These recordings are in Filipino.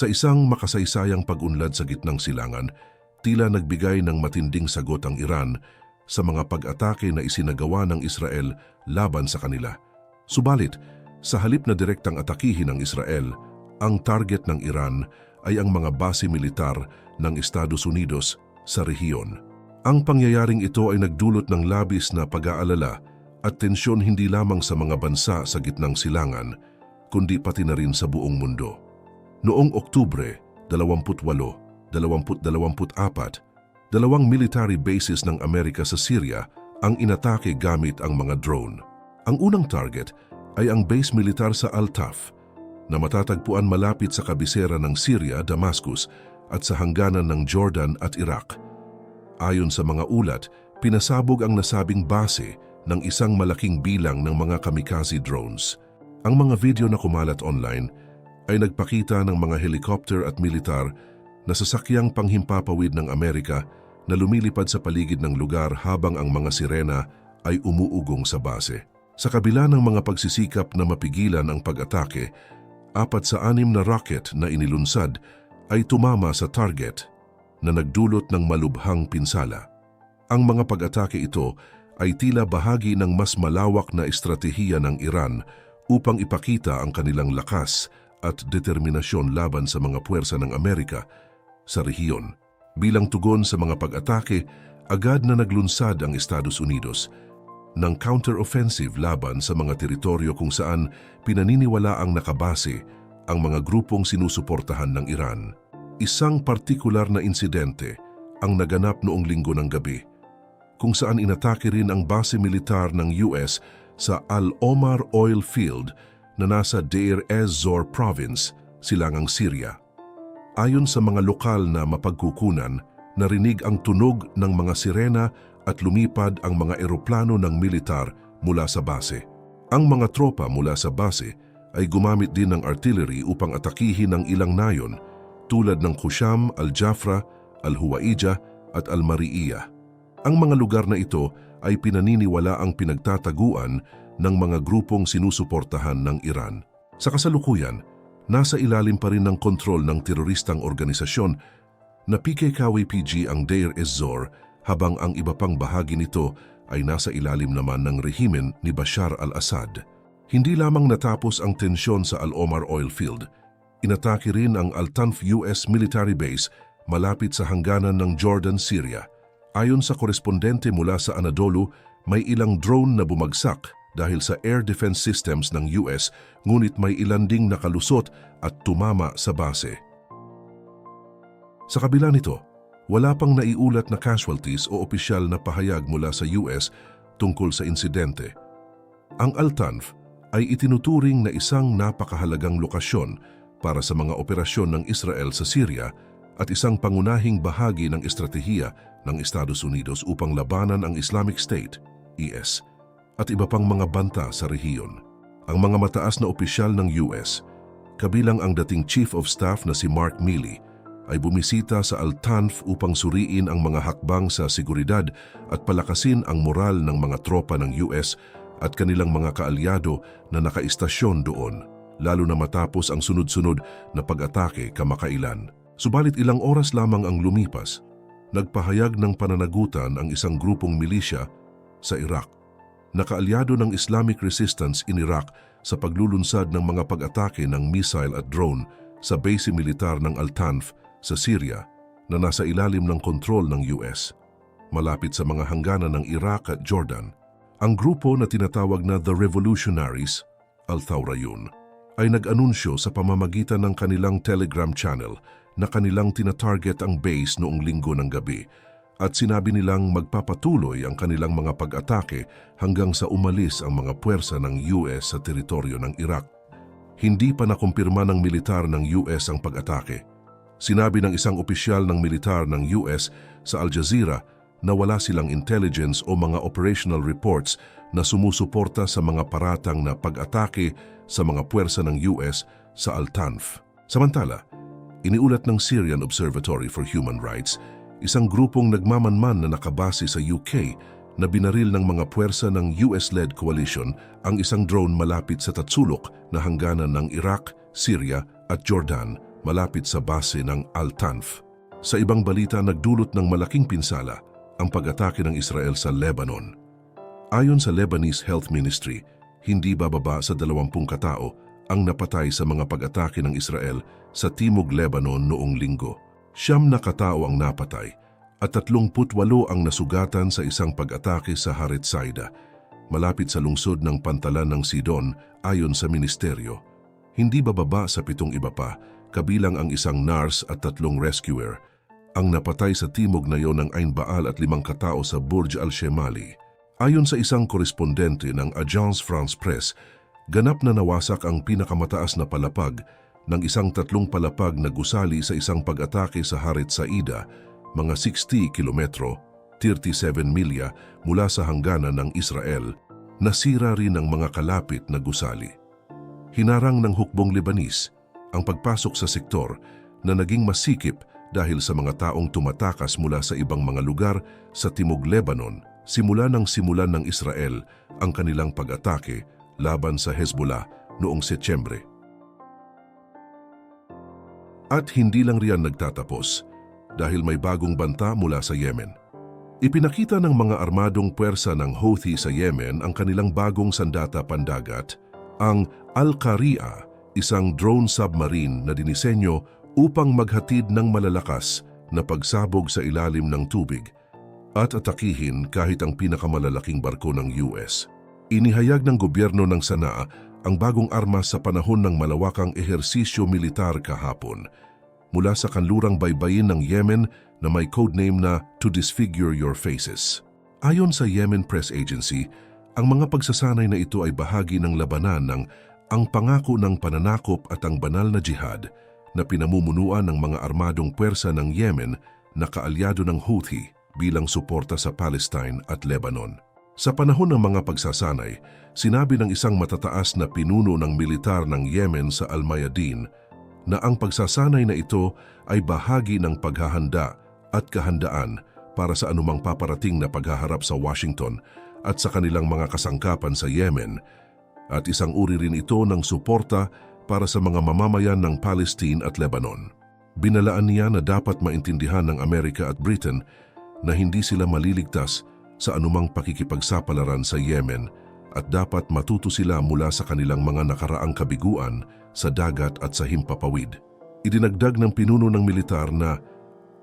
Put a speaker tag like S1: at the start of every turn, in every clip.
S1: Sa isang makasaysayang pag-unlad sa gitnang silangan, tila nagbigay ng matinding sagot ang Iran sa mga pag-atake na isinagawa ng Israel laban sa kanila. Subalit, sa halip na direktang atakihin ng Israel, ang target ng Iran ay ang mga base militar ng Estados Unidos sa rehiyon. Ang pangyayaring ito ay nagdulot ng labis na pag-aalala at tensyon hindi lamang sa mga bansa sa gitnang silangan, kundi pati na rin sa buong mundo. Noong Oktubre 28, 2024, dalawang military bases ng Amerika sa Syria ang inatake gamit ang mga drone. Ang unang target ay ang base militar sa Al-Taf na matatagpuan malapit sa kabisera ng Syria, Damascus at sa hangganan ng Jordan at Iraq. Ayon sa mga ulat, pinasabog ang nasabing base ng isang malaking bilang ng mga kamikaze drones. Ang mga video na kumalat online ay nagpakita ng mga helicopter at militar na sasakyang panghimpapawid ng Amerika na lumilipad sa paligid ng lugar habang ang mga sirena ay umuugong sa base. Sa kabila ng mga pagsisikap na mapigilan ang pag-atake, apat sa anim na rocket na inilunsad ay tumama sa target na nagdulot ng malubhang pinsala. Ang mga pag-atake ito ay tila bahagi ng mas malawak na estratehiya ng Iran upang ipakita ang kanilang lakas at determinasyon laban sa mga puwersa ng Amerika sa rehiyon. Bilang tugon sa mga pag-atake, agad na naglunsad ang Estados Unidos ng counter-offensive laban sa mga teritoryo kung saan pinaniniwala ang nakabase ang mga grupong sinusuportahan ng Iran. Isang partikular na insidente ang naganap noong linggo ng gabi, kung saan inatake rin ang base militar ng US sa Al-Omar Oil Field na nasa Deir ez-Zor Province, silangang Syria. Ayon sa mga lokal na mapagkukunan, narinig ang tunog ng mga sirena at lumipad ang mga eroplano ng militar mula sa base. Ang mga tropa mula sa base ay gumamit din ng artillery upang atakihin ang ilang nayon tulad ng Khusham, Al-Jafra, Al-Huwaija at Al-Mari'iyah. Ang mga lugar na ito ay pinaniniwala ang pinagtataguan ng mga grupong sinusuportahan ng Iran. Sa kasalukuyan, nasa ilalim pa rin ng kontrol ng teroristang organisasyon na PKK-YPG ang Deir ez-Zor habang ang iba pang bahagi nito ay nasa ilalim naman ng rehimen ni Bashar al-Assad. Hindi lamang natapos ang tensyon sa Al-Omar oil field, inatake rin ang Al-Tanf US military base malapit sa hangganan ng Jordan, Syria. Ayon sa korespondente mula sa Anadolu, may ilang drone na bumagsak dahil sa air defense systems ng US ngunit may ilan ding nakalusot at tumama sa base. Sa kabila nito, wala pang naiulat na casualties o opisyal na pahayag mula sa US tungkol sa insidente. Ang Al-Tanf ay itinuturing na isang napakahalagang lokasyon para sa mga operasyon ng Israel sa Syria at isang pangunahing bahagi ng estratehiya ng Estados Unidos upang labanan ang Islamic State, IS, at iba pang mga banta sa rehiyon. Ang mga mataas na opisyal ng US, kabilang ang dating Chief of Staff na si Mark Milley, ay bumisita sa Al-Tanf upang suriin ang mga hakbang sa seguridad at palakasin ang moral ng mga tropa ng US at kanilang mga kaalyado na nakaistasyon doon lalo na matapos ang sunod-sunod na pag-atake kamakailan. Subalit ilang oras lamang ang lumipas, nagpahayag ng pananagutan ang isang grupong milisya sa Iraq. Nakaalyado ng Islamic Resistance in Iraq sa paglulunsad ng mga pag-atake ng missile at drone sa base militar ng Al-Tanf sa Syria na nasa ilalim ng kontrol ng US, malapit sa mga hangganan ng Iraq at Jordan. Ang grupo na tinatawag na The Revolutionaries, Al-Thawrayun, ay nag-anunsyo sa pamamagitan ng kanilang Telegram channel na kanilang tinatarget ang base noong linggo ng gabi at sinabi nilang magpapatuloy ang kanilang mga pag-atake hanggang sa umalis ang mga puwersa ng US sa teritoryo ng Iraq. Hindi pa nakumpirma ng militar ng US ang pag-atake. Sinabi ng isang opisyal ng militar ng US sa Al Jazeera na wala silang intelligence o mga operational reports na sumusuporta sa mga paratang na pag-atake sa mga puwersa ng US sa Al-Tanf. Samantala, iniulat ng Syrian Observatory for Human Rights, isang grupong nagmamanman na nakabase sa UK na binaril ng mga puwersa ng US-led coalition ang isang drone malapit sa Tatsulok na hangganan ng Iraq, Syria at Jordan malapit sa base ng Al-Tanf. Sa ibang balita, nagdulot ng malaking pinsala ang pag-atake ng Israel sa Lebanon. Ayon sa Lebanese Health Ministry, hindi bababa sa 20 katao ang napatay sa mga pag-atake ng Israel sa Timog Lebanon noong linggo. Siyam na katao ang napatay at 38 ang nasugatan sa isang pag-atake sa Haret Saida, malapit sa lungsod ng pantalan ng Sidon ayon sa ministeryo. Hindi bababa sa pitong iba pa, kabilang ang isang nurse at tatlong rescuer, ang napatay sa timog na yon ng Ain Baal at limang katao sa Burj al-Shemali. Ayon sa isang korespondente ng Agence France Presse, ganap na nawasak ang pinakamataas na palapag ng isang tatlong palapag na gusali sa isang pag-atake sa Haret Saida, mga 60 kilometro, 37 milya mula sa hangganan ng Israel, nasira rin ang mga kalapit na gusali. Hinarang ng hukbong Lebanese ang pagpasok sa sektor na naging masikip dahil sa mga taong tumatakas mula sa ibang mga lugar sa Timog Lebanon simula ng simulan ng Israel ang kanilang pag-atake laban sa Hezbollah noong Setyembre. At hindi lang riyan nagtatapos dahil may bagong banta mula sa Yemen. Ipinakita ng mga armadong puwersa ng Houthi sa Yemen ang kanilang bagong sandata pandagat, ang Al-Qaria, isang drone submarine na dinisenyo upang maghatid ng malalakas na pagsabog sa ilalim ng tubig at atakihin kahit ang pinakamalalaking barko ng US. Inihayag ng gobyerno ng Sanaa ang bagong armas sa panahon ng malawakang ehersisyo militar kahapon mula sa kanlurang baybayin ng Yemen na may codename na To Disfigure Your Faces. Ayon sa Yemen Press Agency, ang mga pagsasanay na ito ay bahagi ng labanan ng ang pangako ng pananakop at ang banal na jihad na pinamumunuan ng mga armadong puwersa ng Yemen na kaalyado ng Houthi bilang suporta sa Palestine at Lebanon. Sa panahon ng mga pagsasanay, sinabi ng isang matataas na pinuno ng militar ng Yemen sa Al-Mayadin na ang pagsasanay na ito ay bahagi ng paghahanda at kahandaan para sa anumang paparating na paghaharap sa Washington at sa kanilang mga kasangkapan sa Yemen at isang uri rin ito ng suporta para sa mga mamamayan ng Palestine at Lebanon. Binalaan niya na dapat maintindihan ng Amerika at Britain na hindi sila maliligtas sa anumang pakikipagsapalaran sa Yemen at dapat matuto sila mula sa kanilang mga nakaraang kabiguan sa dagat at sa himpapawid. Idinagdag ng pinuno ng militar na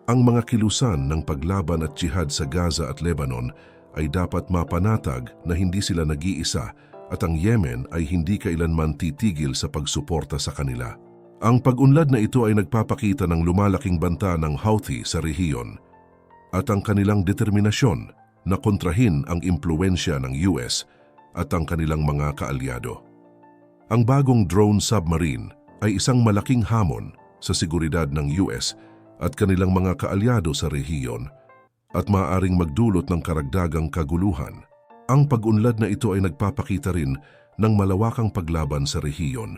S1: ang mga kilusan ng paglaban at jihad sa Gaza at Lebanon ay dapat mapanatag na hindi sila nag-iisa at ang Yemen ay hindi kailanman titigil sa pagsuporta sa kanila. Ang pag-unlad na ito ay nagpapakita ng lumalaking banta ng Houthi sa rehiyon at ang kanilang determinasyon na kontrahin ang impluensya ng US at ang kanilang mga kaalyado. Ang bagong drone submarine ay isang malaking hamon sa seguridad ng US at kanilang mga kaalyado sa rehiyon at maaaring magdulot ng karagdagang kaguluhan ang pag-unlad na ito ay nagpapakita rin ng malawakang paglaban sa rehiyon,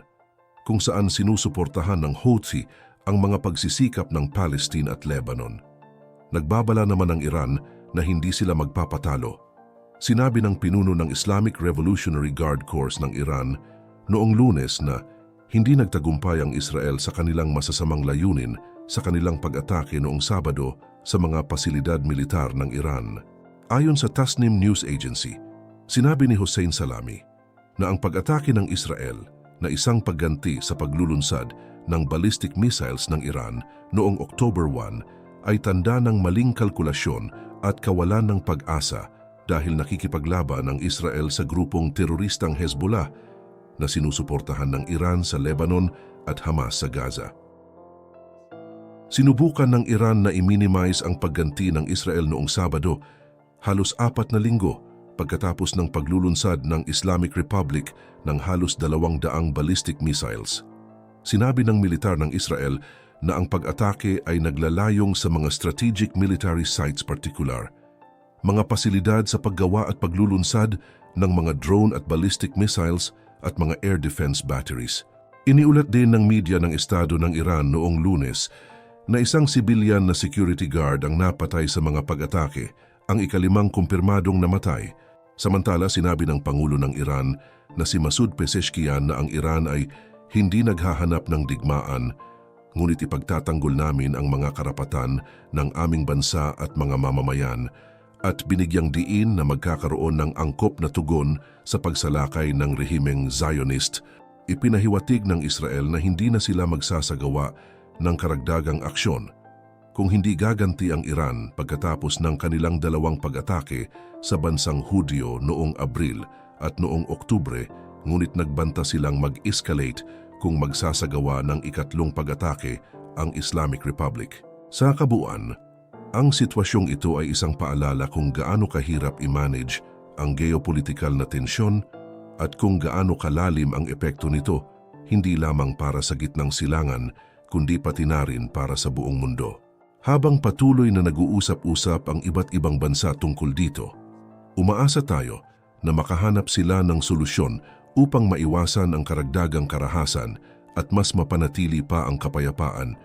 S1: kung saan sinusuportahan ng Houthi ang mga pagsisikap ng Palestine at Lebanon. Nagbabala naman ang Iran na hindi sila magpapatalo. Sinabi ng pinuno ng Islamic Revolutionary Guard Corps ng Iran noong lunes na hindi nagtagumpay ang Israel sa kanilang masasamang layunin sa kanilang pag-atake noong Sabado sa mga pasilidad militar ng Iran. Ayon sa Tasnim News Agency, sinabi ni Hussein Salami na ang pag-atake ng Israel na isang pagganti sa paglulunsad ng ballistic missiles ng Iran noong October 1 ay tanda ng maling kalkulasyon at kawalan ng pag-asa dahil nakikipaglaban ang Israel sa grupong teroristang Hezbollah na sinusuportahan ng Iran sa Lebanon at Hamas sa Gaza. Sinubukan ng Iran na i-minimize ang pagganti ng Israel noong Sabado halos apat na linggo pagkatapos ng paglulunsad ng Islamic Republic ng halos dalawang daang ballistic missiles. Sinabi ng militar ng Israel na ang pag-atake ay naglalayong sa mga strategic military sites particular, mga pasilidad sa paggawa at paglulunsad ng mga drone at ballistic missiles at mga air defense batteries. Iniulat din ng media ng Estado ng Iran noong lunes na isang civilian na security guard ang napatay sa mga pag-atake ang ikalimang kumpirmadong namatay, samantala sinabi ng Pangulo ng Iran na si Masoud Pezeshkian na ang Iran ay hindi naghahanap ng digmaan, ngunit ipagtatanggol namin ang mga karapatan ng aming bansa at mga mamamayan at binigyang diin na magkakaroon ng angkop na tugon sa pagsalakay ng rehimeng Zionist. Ipinahiwatig ng Israel na hindi na sila magsasagawa ng karagdagang aksyon kung hindi gaganti ang Iran pagkatapos ng kanilang dalawang pag-atake sa bansang Hudyo noong Abril at noong Oktubre, ngunit nagbanta silang mag-escalate kung magsasagawa ng ikatlong pag-atake ang Islamic Republic. Sa kabuuan, ang sitwasyong ito ay isang paalala kung gaano kahirap i-manage ang geopolitikal na tensyon at kung gaano kalalim ang epekto nito, hindi lamang para sa gitnang silangan, kundi pati na rin para sa buong mundo. Habang patuloy na nag-uusap-usap ang iba't ibang bansa tungkol dito, umaasa tayo na makahanap sila ng solusyon upang maiwasan ang karagdagang karahasan at mas mapanatili pa ang kapayapaan